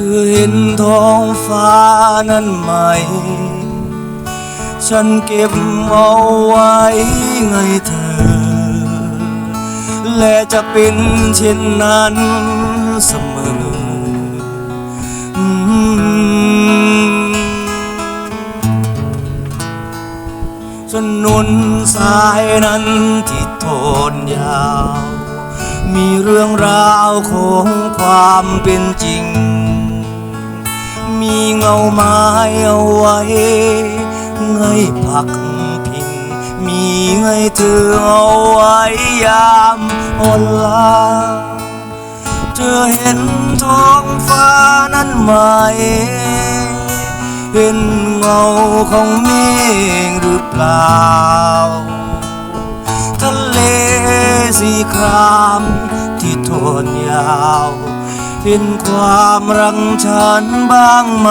อเห็นท้องฟ้านั้นไหม ฉันเก็บเอาไว้ไงเธอ และจะเป็นเช่นนั้นเสมออืมถนสายนั้นที่ทนยาว มีเรื่องราวของความเป็นจริง มีเงาไม้เอาไว้ไงพักพิง มีไงเธอเอาไว้ยามอ่อนล้าเธอเห็นท้องฟ้านั้นไหม เห็นเงาของเมฆหรือเปล่า ทะเลสีครามที่ทนยาว สิ้นความรังฉันบ้างไหม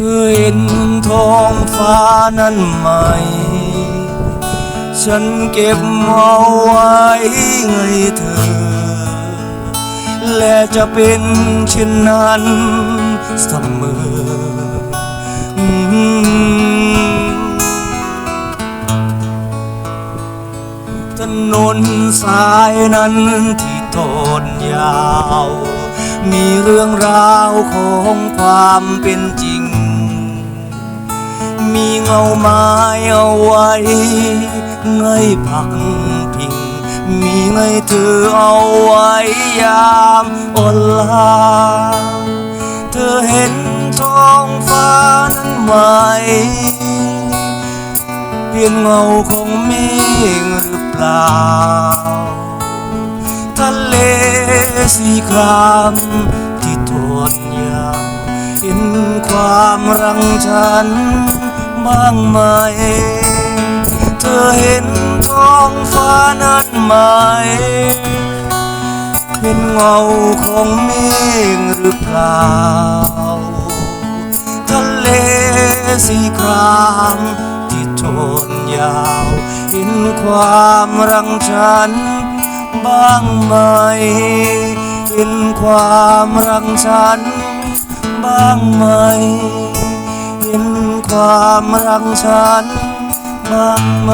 เธอเห็นท้องฟ้านั้นไหม ฉันเก็บเอาไว้ไงเธอ และจะเป็นเช่นนั้นเสมออืมถนนสายนั้นที่ทนยาว มีเรื่องราวของความเป็นจริง มีเงาไม้เอาไว้ไงพักพิง มีไงเธอเอาไว้ยามอ่อนล้าเธอเห็นท้องฟ้านั้นไหมเพียงเงาของเมฆหรือเปล่า ทะเลสีครามที่ทนยาวเห็นความรังฉัน บ้างไหม เธอเห็นท้องฟ้านั้นไหมเห็นเงาของเมฆหรือเปล่า ทะเลสีครามที่ทนยาว เห็นความรังฉันบ้างไหม เห็นความรังฉันบ้างไหม ความรังฉันมากไหม